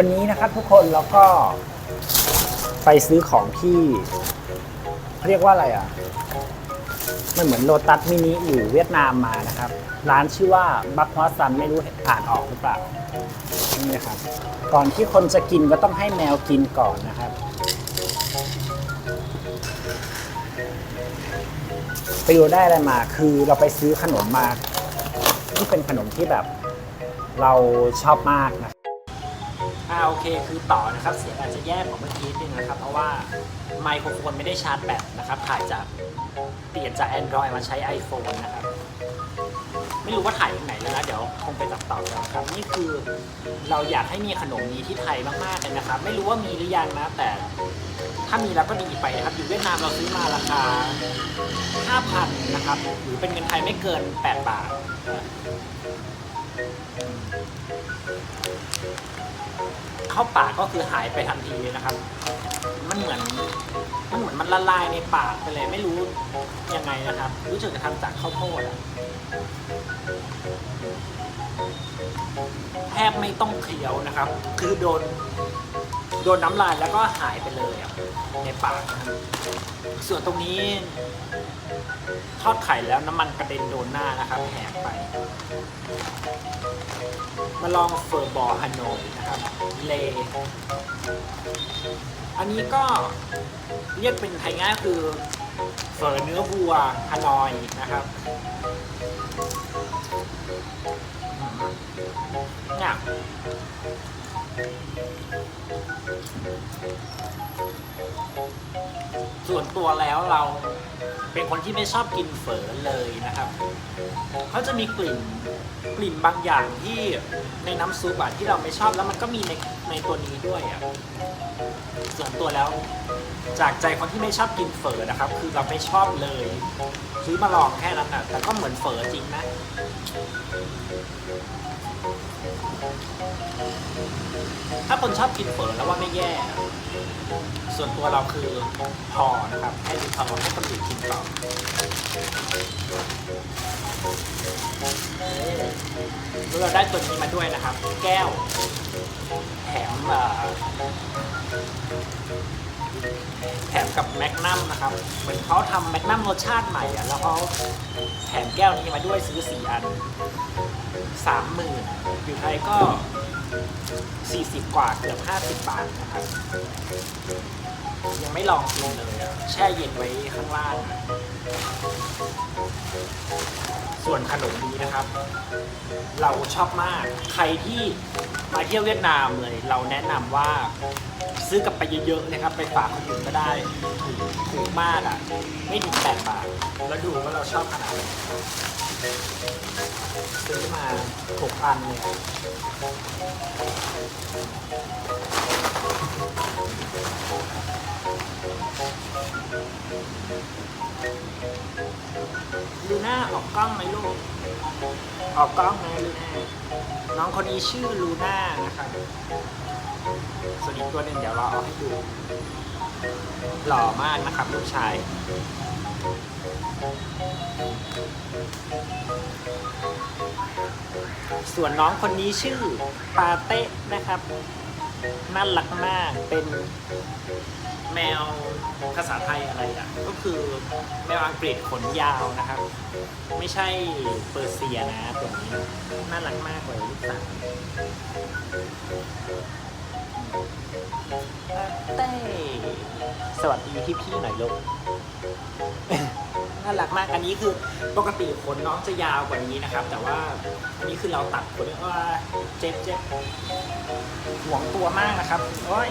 วันนี้นะครับทุกคนเราก็ไปซื้อของที่เรียกว่าอะไรอะ มันเหมือนโลตัสมินิอยู่เวียดนามมานะครับ ร้านชื่อว่าบัคฮวซันไม่รู้อ่านออกหรือเปล่านี่นะครับ ก่อนที่คนจะกินก็ต้องให้แมวกินก่อนนะครับ ไปดูได้อะไรมา คือเราไปซื้อขนมมา ที่เป็นขนมที่แบบเราชอบมากนะ อ่าโอเคคือต่อนะครับ เสียงอาจจะแย่กว่าเมื่อกี้นิดนึงนะครับ เพราะว่าไมโครโฟนไม่ได้ชาร์จแบตนะครับถ่ายจากเปลี่ยนจาก Android มาใช้ iPhone นะครับ ไม่รู้ว่าถ่ายตรงไหนแล้วนะ เดี๋ยวคงไปตัดต่อแล้วครับ นี่คือเราอยากให้มีขนมนี้ที่ไทยมากๆเลยนะครับ ไม่รู้ว่ามีหรือยังนะ แต่ถ้ามีแล้วก็ดีไปนะครับ อยู่เวียดนามเราซื้อมาราคา 5,000 นะครับ หรือเป็นเงินไทยไม่เกิน 8 บาท เข้าปากก็คือหายไปทันทีนะครับ มันเหมือนมันเหมือนมันละลายในปากไปเลยไม่รู้ยังไงนะครับ รู้สึกจะทำจากข้าวโพดอะแทบไม่ต้องเคี้ยวนะครับ คือโดน โดนน้ำลายแล้วก็หายไปเลยในปาก ส่วนตรงนี้ทอดไข่แล้วน้ำมันกระเด็นโดนหน้านะครับแหกไป มาลองเฟอร์บอฮานอยนะครับเลอันนี้ก็เรียกเป็นไทยง่ายคือเฟอร์เนื้อวัวฮานอยนะครับเนี่ย วนตัวแล้วเราเป็นคนที่ไม่ชอบกินเฝอเลยนะครับเขาจะมีกลิ่นกลิ่นบางอย่างที่ในน้ำซุปอะที่เราไม่ชอบแล้วมันก็มีในในตัวนี้ด้วยอะส่วนตัวแล้วจากใจคนที่ไม่ชอบกินเฝอนะครับ คือเราไม่ชอบเลยซื้อมาลองแค่นั้นนะแต่ก็เหมือนเฝอจริงนะถ้าคนชอบกินเฝอแล้วว่าไม่แย่ ส่วนตัวเราคือพอนะครับ ให้ดูพอให้คนอื่นกินต่อแล้วเราได้ตัวนี้มาด้วยนะครับ แก้วแถม แถมกับแมกนัมนะครับ เหมือนเขาทำแมกนัมรสชาติใหม่อะแล้วเขาแถมแก้วนี้มาด้วยซื้อสี่อันสามหมื่นอยู่ไทยก็สี่สิบกว่าเกือบห้าสิบบาทนะครับ ยังไม่ลองกินเลยอะแช่เย็นไว้ข้างล่าง ส่วนขนมนี้นะครับ เราชอบมากใครที่มาเที่ยวเวียดนามเลย เราแนะนำว่าซื้อกลับไปเยอะๆนะครับ ไปฝากคนอื่นก็ได้ถูกถูกมากอะ ไม่ถึงแปดบาทแล้วดูว่าเราชอบขนาดไหนซื้อมาหกอันเลยอะลู น่าออกกล้องไหมลูก ออกกล้องนะลูน่าน้องคนนี้ชื่อลูน่านะคะส่วนอีกตัวหนึ่งเดี๋ยวเราเอาให้ดู หล่อมากนะครับลูกชาย ส่วนน้องคนนี้ชื่อปาเต้นะครับ น่ารักมากเป็นแมวภาษาไทยอะไรอะ ก็คือแมวอังกฤษขนยาวนะครับ ไม่ใช่เปอร์เซียนะตัวนี้น่ารักมากเลยลูกสาวเต้สวัสดีที่พี่หน่อยลูก น่ารักมาก อันนี้คือปกติขนน้องจะยาวกว่านี้นะครับ แต่ว่าอันนี้คือเราตัดขนว่าเจ็บเจ็บห่วงตัวมากนะครับโอ้ย